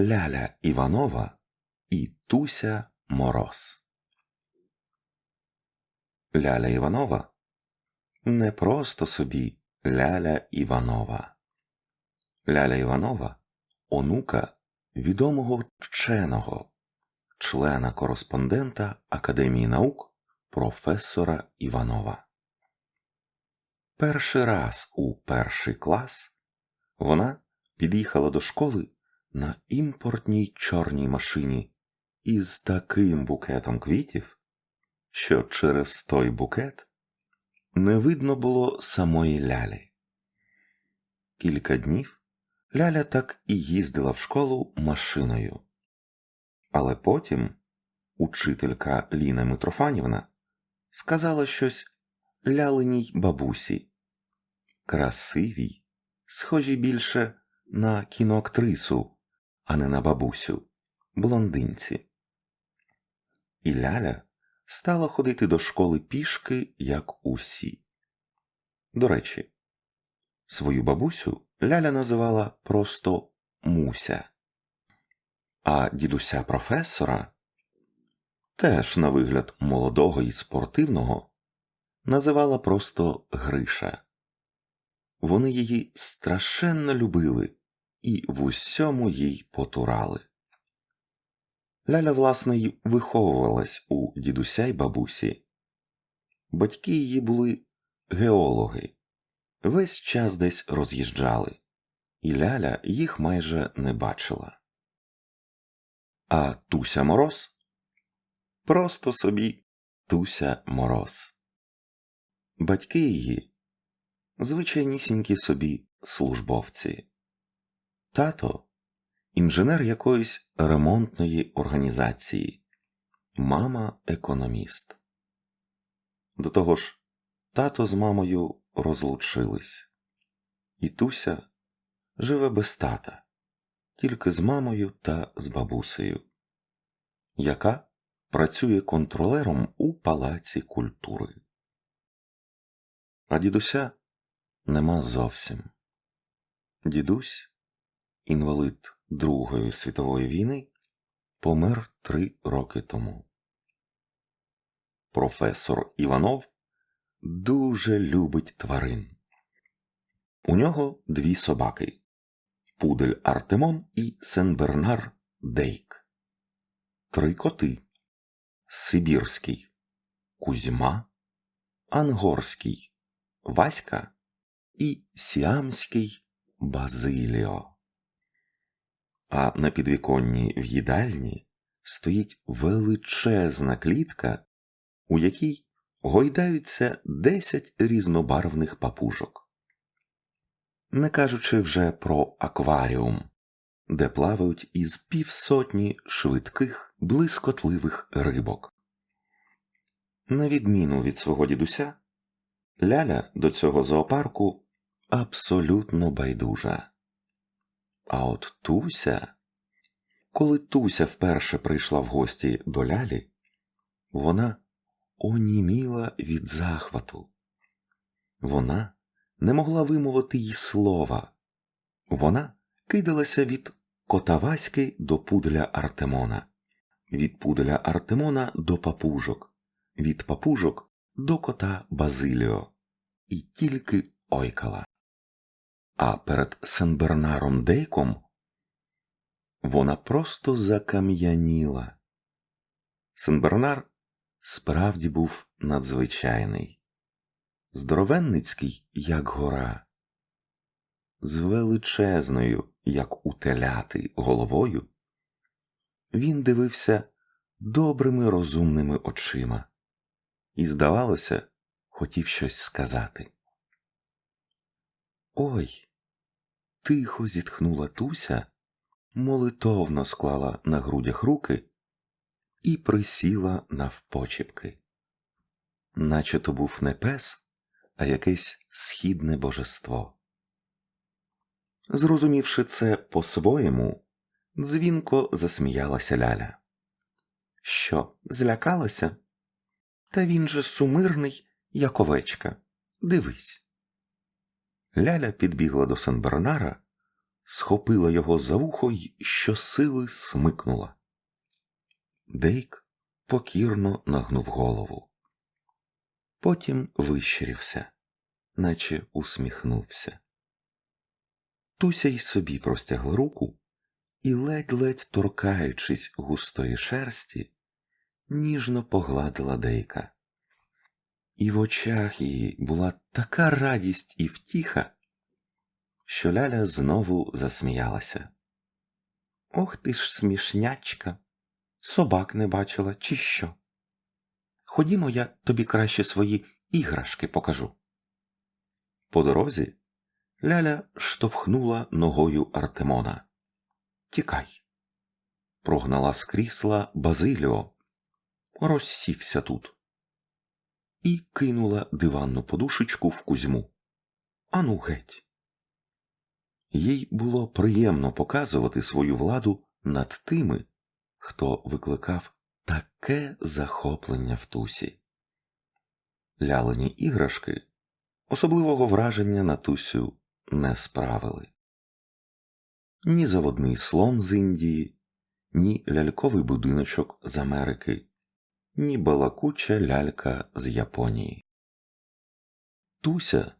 Ляля Іванова і Туся Мороз. Ляля Іванова не просто собі Ляля Іванова. Ляля Іванова онука відомого вченого, члена кореспондента Академії наук професора Іванова. Перший раз у перший клас вона під'їхала до школи на імпортній чорній машині із таким букетом квітів, що через той букет не видно було самої лялі. Кілька днів Ляля так і їздила в школу машиною. Але потім учителька Ліна Митрофанівна сказала щось лялиній бабусі, красивій, схожій більше на кіноактрису, а не на бабусю, блондинці. І Ляля стала ходити до школи пішки, як усі. До речі, свою бабусю Ляля називала просто Муся, а дідуся професора, теж на вигляд молодого і спортивного, називала просто Гриша. Вони її страшенно любили і в усьому їй потурали. Ляля, власне, й виховувалась у дідуся й бабусі. Батьки її були геологи, весь час десь роз'їжджали, і Ляля їх майже не бачила. А Туся Мороз просто собі Туся Мороз. Батьки її звичайнісінькі собі службовці. Тато інженер якоїсь ремонтної організації, мама економіст. До того ж, тато з мамою розлучились, і Туся живе без тата, тільки з мамою та з бабусею, яка працює контролером у палаці культури. А дідуся нема зовсім. Дідусь, інвалид Другої світової війни, помер три роки тому. Професор Іванов дуже любить тварин. У нього дві собаки Пудель Артемон і Сенбернар Дейк, три коти Сибірський, Кузьма, Ангорський, Васька і Сіамський Базиліо. А на підвіконні в їдальні стоїть величезна клітка, у якій гойдаються десять різнобарвних папужок. Не кажучи вже про акваріум, де плавають із півсотні швидких, блискотливих рибок. На відміну від свого дідуся, Ляля до цього зоопарку абсолютно байдужа. А от Туся, коли Туся вперше прийшла в гості до Лялі, вона оніміла від захвату. Вона не могла вимовити й слова. Вона кидалася від кота Васьки до пуделя Артемона, від пуделя Артемона до папужок, від папужок до кота Базиліо, і тільки ойкала. А перед Сенбернаром Дейком вона просто закам'яніла. Сенбернар справді був надзвичайний, здоровенницький, як гора, з величезною, як у головою. Він дивився добрими розумними очима і, здавалося, хотів щось сказати. Ой, тихо зітхнула Туся, молитовно склала на грудях руки і присіла навпочіпки. Наче то був не пес, а якесь східне божество. Зрозумівши це по-своєму, дзвінко засміялася Ляля. Що, злякалася? Та він же сумирний, як овечка. Дивись. Ляля підбігла до Сенбернара, схопила його за вухо й щосили смикнула. Дейк покірно нагнув голову. Потім вищирівся, наче усміхнувся. Туся й собі простягла руку і, ледь-ледь торкаючись густої шерсті, ніжно погладила Дейка. І в очах її була така радість і втіха, що Ляля знову засміялася. Ох ти ж смішнячка, собак не бачила, чи що? Ходімо, я тобі краще свої іграшки покажу. По дорозі Ляля штовхнула ногою Артемона. Тікай. Прогнала з крісла Базиліо, розсівся тут. І кинула диванну подушечку в кузьму. Ану геть. Їй було приємно показувати свою владу над тими, хто викликав таке захоплення в тусі. Лялені іграшки особливого враження на тусю не справили. Ні заводний слон з Індії, ні ляльковий будиночок з Америки, ні балакуча лялька з Японії. Туся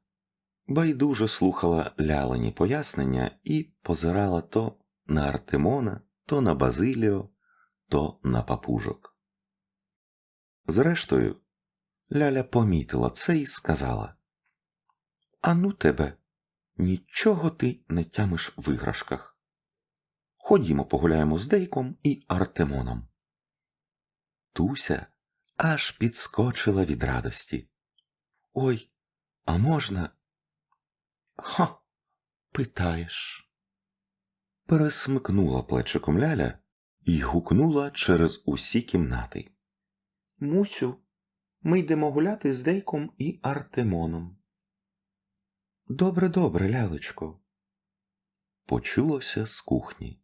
байдуже слухала лялені пояснення і позирала то на Артемона, то на Базиліо, то на папужок. Зрештою, Ляля помітила це і сказала Ану тебе, нічого ти не тямиш в іграшках. Ходімо погуляємо з Дейком і Артемоном. Туся аж підскочила від радості. Ой, а можна? Ха, питаєш. Пересмикнула плечиком ляля і гукнула через усі кімнати. Мусю, ми йдемо гуляти з Дейком і Артемоном. Добре, добре, лялечко. Почулося з кухні.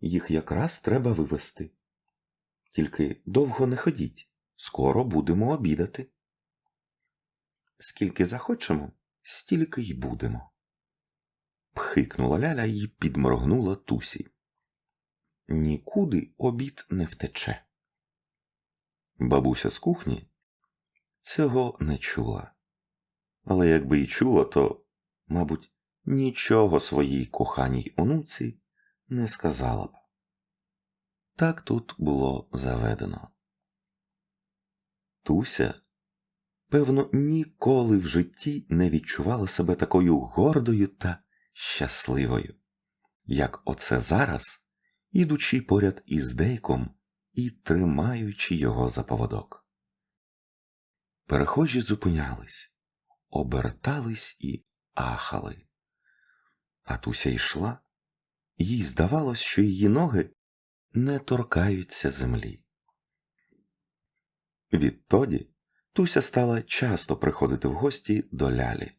Їх якраз треба вивести. Тільки довго не ходіть, скоро будемо обідати. Скільки захочемо, стільки й будемо. Пхикнула ляля і підморгнула тусі. Нікуди обід не втече. Бабуся з кухні цього не чула. Але якби й чула, то, мабуть, нічого своїй коханій онуці не сказала б. Так тут було заведено. Туся, певно, ніколи в житті не відчувала себе такою гордою та щасливою, як оце зараз, ідучи поряд із Дейком і тримаючи його за поводок. Перехожі зупинялись, обертались і ахали. А Туся йшла, їй здавалось, що її ноги не торкаються землі. Відтоді Туся стала часто приходити в гості до лялі.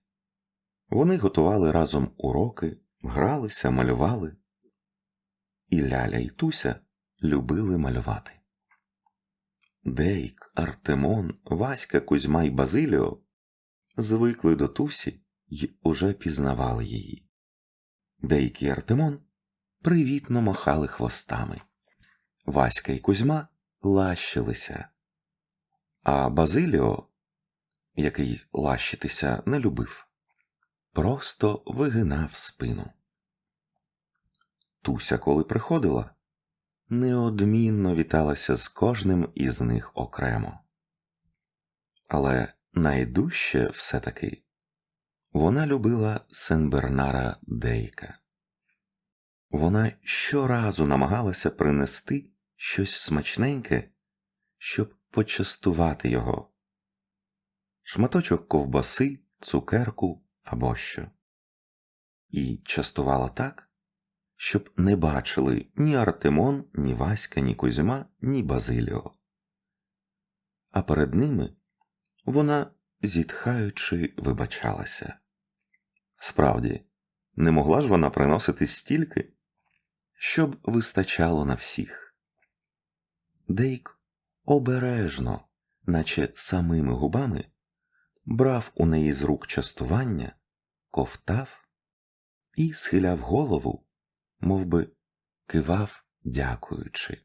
Вони готували разом уроки, гралися, малювали. І Ляля і Туся любили малювати. Дейк, Артемон, Васька, Кузьма й Базиліо звикли до Тусі й уже пізнавали її. Дейк і Артемон привітно махали хвостами. Васька і Кузьма лащилися, а Базиліо, який лащитися не любив, просто вигинав спину. Туся, коли приходила, неодмінно віталася з кожним із них окремо. Але найдужче все таки вона любила Сенбернара Дейка. Вона щоразу намагалася принести щось смачненьке, щоб почастувати його шматочок ковбаси, цукерку або що. І частувала так, щоб не бачили ні Артемон, ні Васька, ні Кузьма, ні Базиліо. А перед ними вона, зітхаючи, вибачалася. Справді, не могла ж вона приносити стільки, щоб вистачало на всіх. Дейк обережно, наче самими губами, брав у неї з рук частування, ковтав і схиляв голову, мов би, кивав, дякуючи.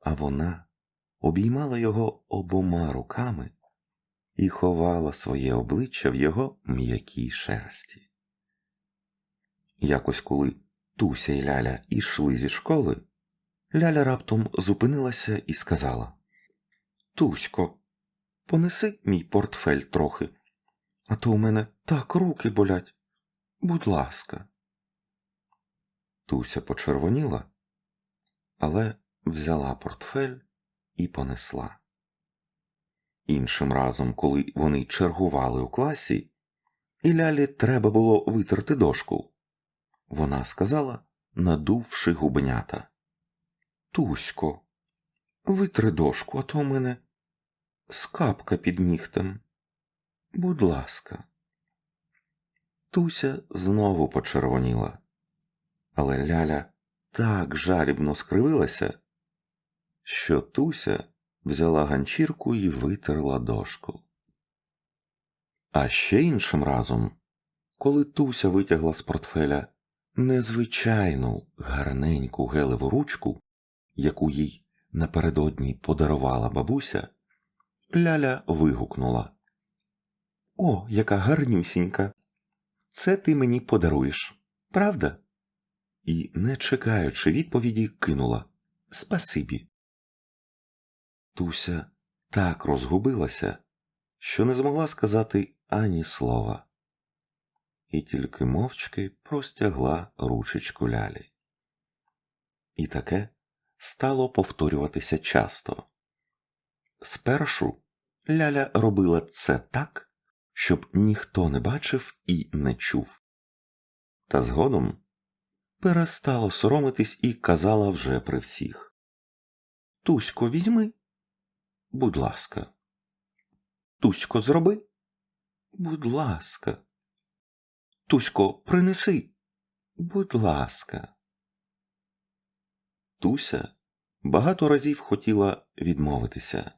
А вона обіймала його обома руками і ховала своє обличчя в його м'якій шерсті. Якось коли Туся і Ляля ішли зі школи, Ляля раптом зупинилася і сказала Тусько, понеси мій портфель трохи, а то у мене так руки болять. Будь ласка. Туся почервоніла, але взяла портфель і понесла. Іншим разом, коли вони чергували у класі, і лялі треба було витерти дошку, вона сказала, надувши губнята. Тусько, витри дошку, а то у мене скапка під нігтем. Будь ласка. Туся знову почервоніла, але Ляля так жалібно скривилася, що Туся взяла ганчірку і витерла дошку. А ще іншим разом, коли Туся витягла з портфеля незвичайну гарненьку гелеву ручку, яку їй напередодні подарувала бабуся, Ляля вигукнула О, яка гарнюсінька! Це ти мені подаруєш, правда? І, не чекаючи відповіді, кинула Спасибі. Туся так розгубилася, що не змогла сказати ані слова, і тільки мовчки простягла ручечку лялі. І таке стало повторюватися часто. Спершу ляля робила це так, щоб ніхто не бачив і не чув. Та згодом перестала соромитись і казала вже при всіх Тусько, візьми. Будь ласка. Тусько, зроби. Будь ласка. Тусько, принеси. Будь ласка. Туся багато разів хотіла відмовитися,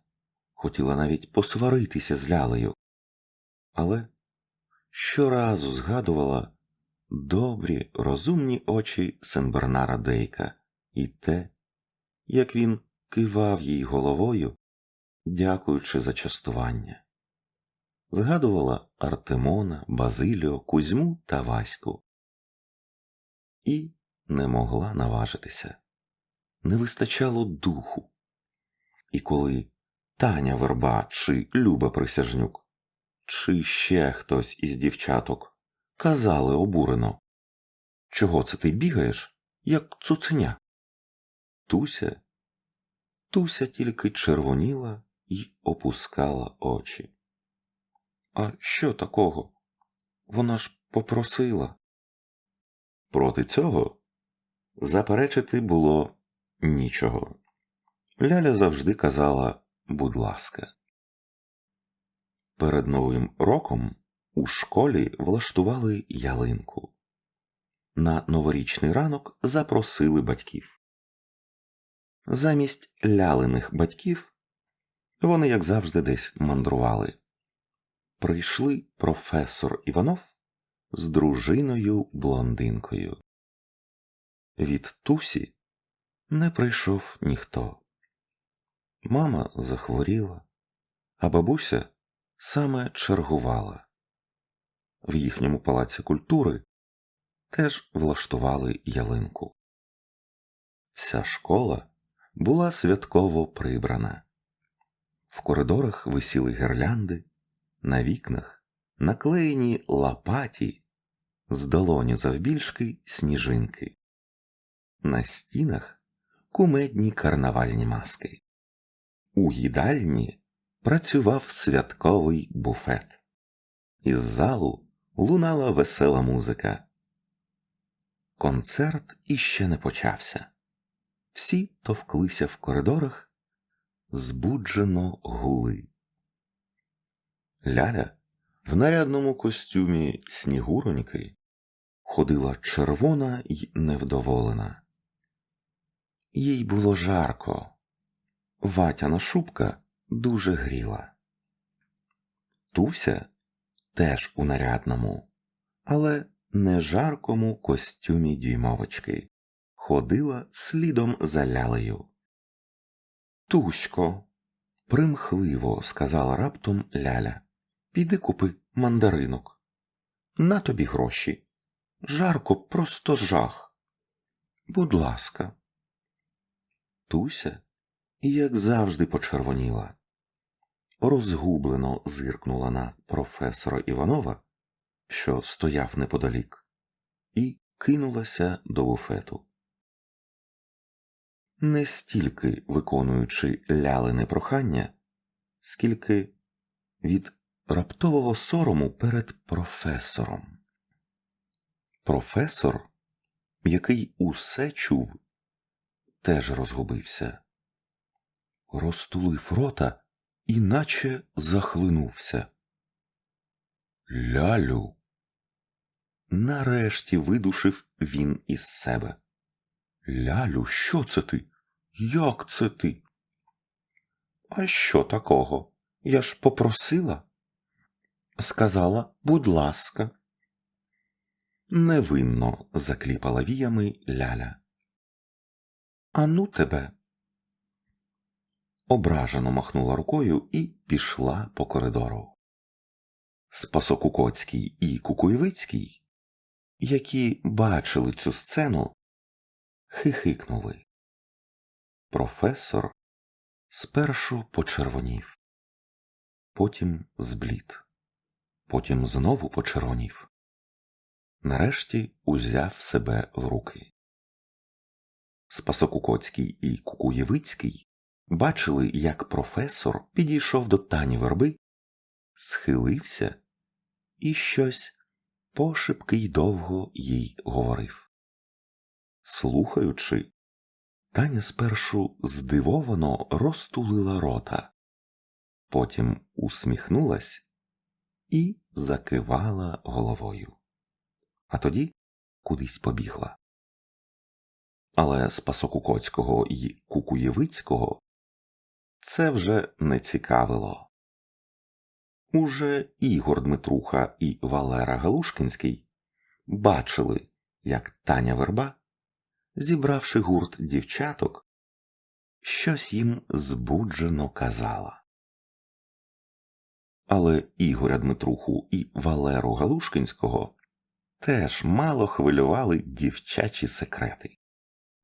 хотіла навіть посваритися з лялею, але щоразу згадувала добрі, розумні очі Сенбернара Дейка і те, як він кивав їй головою, дякуючи за частування. Згадувала Артемона, Базиліо, Кузьму та Ваську. І не могла наважитися. Не вистачало духу. І коли Таня Верба чи Люба Присяжнюк, чи ще хтось із дівчаток казали обурено Чого це ти бігаєш, як цуценя? Туся, Туся тільки червоніла й опускала очі. А що такого? Вона ж попросила. Проти цього заперечити було нічого. Ляля завжди казала будь ласка. Перед Новим роком у школі влаштували ялинку. На новорічний ранок запросили батьків. Замість лялиних батьків вони, як завжди, десь мандрували. Прийшли професор Іванов з дружиною блондинкою. Від Тусі не прийшов ніхто. Мама захворіла, а бабуся саме чергувала. В їхньому палаці культури теж влаштували ялинку. Вся школа була святково прибрана. В коридорах висіли гірлянди, на вікнах наклеєні лапаті, з долоні завбільшки сніжинки, на стінах кумедні карнавальні маски. У їдальні працював святковий буфет. Із залу лунала весела музика. Концерт іще не почався. Всі товклися в коридорах, збуджено гули. Ляля в нарядному костюмі снігуроньки ходила червона й невдоволена. Їй було жарко, ватяна шубка дуже гріла. Туся теж у нарядному, але нежаркому костюмі дюймовочки, ходила слідом за лялею. Тусько, примхливо сказала раптом Ляля. Піди купи мандаринок. На тобі гроші. Жарко, просто жах. Будь ласка. Туся, як завжди, почервоніла. Розгублено зиркнула на професора Іванова, що стояв неподалік, і кинулася до буфету. Не стільки виконуючи лялине прохання, скільки від раптового сорому перед професором. Професор, який усе чув, теж розгубився, розтулив рота, іначе захлинувся. Лялю. Нарешті видушив він із себе. Лялю, що це ти? Як це ти? А що такого? Я ж попросила. Сказала, будь ласка. Невинно закліпала віями ляля. Ану тебе. Ображено махнула рукою і пішла по коридору. Спасокукоцький і Кукуєвицький, які бачили цю сцену, хихикнули. Професор спершу почервонів, потім зблід, потім знову почервонів. Нарешті узяв себе в руки. Спасокукоцький і Кукуєвицький бачили, як професор підійшов до тані верби, схилився і щось пошепки й довго їй говорив. Слухаючи, Таня спершу здивовано розтулила рота, потім усміхнулась і закивала головою, а тоді кудись побігла. Але Спасокукоцького й Кукуєвицького це вже не цікавило. Уже Ігор Дмитруха і Валера Галушкінський бачили, як Таня Верба, зібравши гурт дівчаток, щось їм збуджено казала. Але Ігоря Дмитруху і Валеру Галушкінського теж мало хвилювали дівчачі секрети.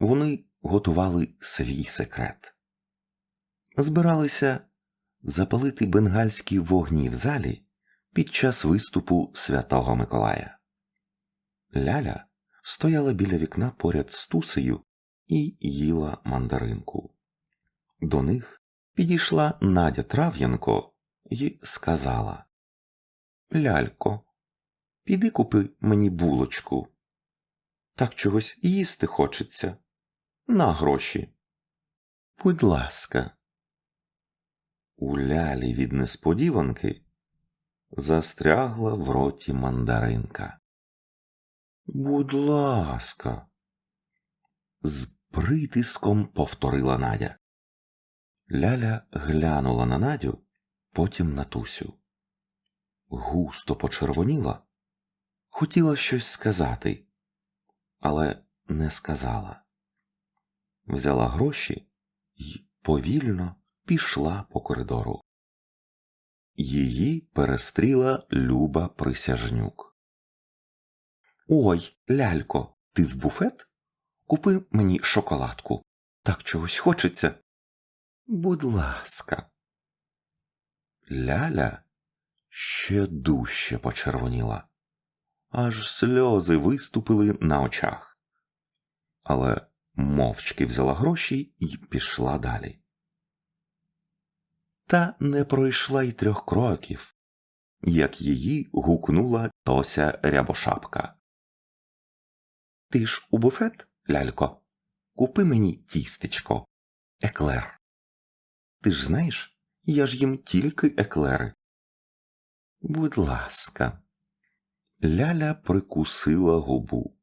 Вони готували свій секрет. Збиралися запалити бенгальські вогні в залі під час виступу Святого Миколая. Ляля стояла біля вікна поряд з тусею і їла мандаринку. До них підійшла Надя Трав'янко і сказала Лялько, піди купи мені булочку. Так чогось їсти хочеться. На гроші. Будь ласка. У лялі від несподіванки застрягла в роті мандаринка. Будь ласка, з притиском повторила Надя. Ляля глянула на Надю, потім на Тусю. Густо почервоніла, хотіла щось сказати, але не сказала. Взяла гроші й повільно пішла по коридору. Її перестріла Люба Присяжнюк. Ой, лялько, ти в буфет? Купи мені шоколадку. Так чогось хочеться. Будь ласка. Ляля ще дужче почервоніла, аж сльози виступили на очах. Але мовчки взяла гроші і пішла далі. Та не пройшла й трьох кроків, як її гукнула Тося Рябошапка. Ти ж у буфет, лялько, купи мені тістечко, еклер. Ти ж знаєш, я ж їм тільки еклери. Будь ласка, Ляля прикусила губу,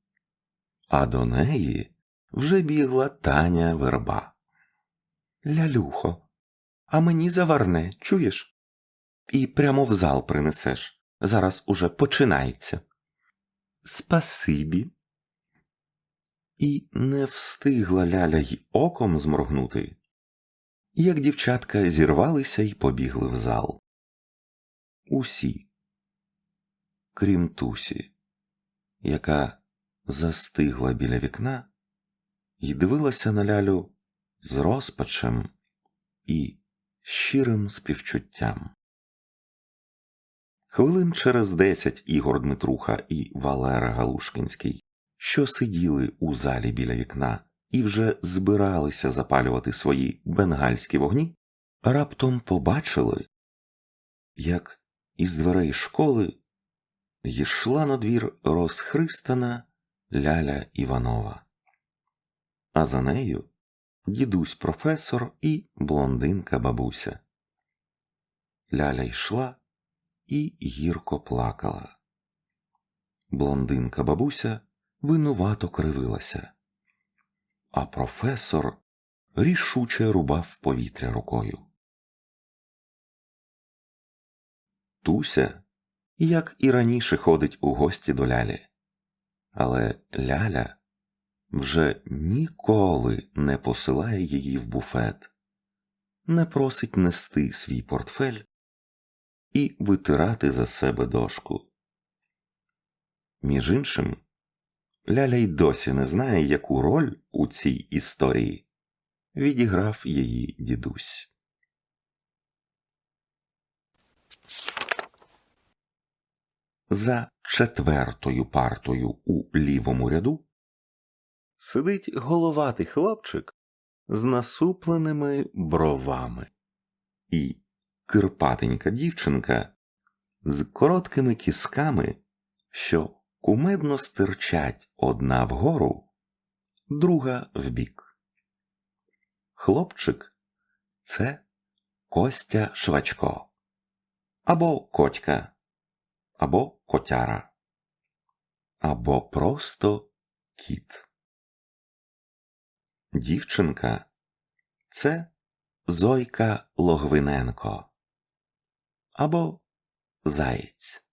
а до неї вже бігла таня верба. Лялюхо, а мені заварне, чуєш? І прямо в зал принесеш. Зараз уже починається. Спасибі. І не встигла ляля й оком зморгнути, як дівчатка зірвалися й побігли в зал. Усі, крім Тусі, яка застигла біля вікна і дивилася на лялю з розпачем і щирим співчуттям. Хвилин через десять Ігор Дмитруха і Валера Галушкінський, що сиділи у залі біля вікна і вже збиралися запалювати свої бенгальські вогні, раптом побачили, як із дверей школи йшла на двір розхристана Ляля Іванова, а за нею дідусь професор і блондинка бабуся. Ляля йшла і гірко плакала. Блондинка бабуся винувато кривилася, а професор рішуче рубав повітря рукою. Туся, як і раніше, ходить у гості до лялі, але ляля вже ніколи не посилає її в буфет, не просить нести свій портфель і витирати за себе дошку. Між іншим, Ляля й досі не знає, яку роль у цій історії відіграв її дідусь. За четвертою партою у лівому ряду сидить головатий хлопчик з насупленими бровами і кирпатенька дівчинка з короткими кісками, що кумедно стирчать одна вгору, друга вбік. Хлопчик це Костя Швачко, або Котька, або Котяра, або просто кіт. Дівчинка це Зойка Логвиненко або Заєць.